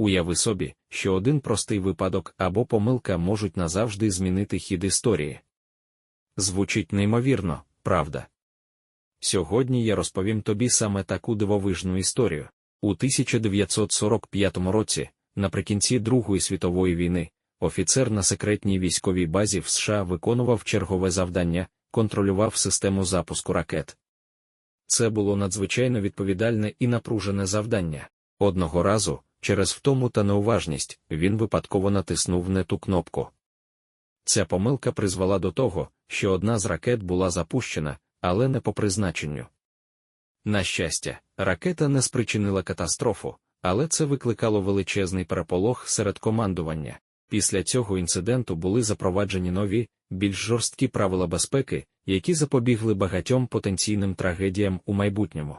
Уяви собі, що один простий випадок або помилка можуть назавжди змінити хід історії. Звучить неймовірно, правда. Сьогодні я розповім тобі саме таку дивовижну історію. У 1945 році, наприкінці Другої світової війни, офіцер на секретній військовій базі в США виконував чергове завдання, контролював систему запуску ракет. Це було надзвичайно відповідальне і напружене завдання. Одного разу, через втому та неуважність, він випадково натиснув не ту кнопку. Ця помилка призвела до того, що одна з ракет була запущена, але не по призначенню. На щастя, ракета не спричинила катастрофу, але це викликало величезний переполох серед командування. Після цього інциденту були запроваджені нові, більш жорсткі правила безпеки, які запобігли багатьом потенційним трагедіям у майбутньому.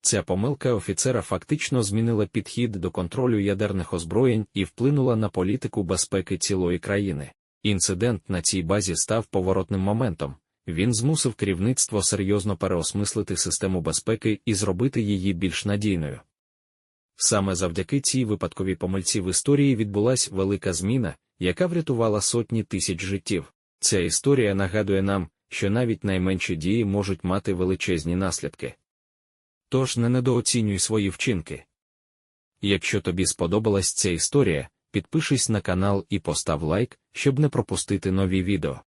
Ця помилка офіцера фактично змінила підхід до контролю ядерних озброєнь і вплинула на політику безпеки цілої країни. Інцидент на цій базі став поворотним моментом. Він змусив керівництво серйозно переосмислити систему безпеки і зробити її більш надійною. Саме завдяки цій випадковій помильці в історії відбулася велика зміна, яка врятувала сотні тисяч життів. Ця історія нагадує нам, що навіть найменші дії можуть мати величезні наслідки. Тож не недооцінюй свої вчинки. Якщо тобі сподобалась ця історія, підпишись на канал і постав лайк, щоб не пропустити нові відео.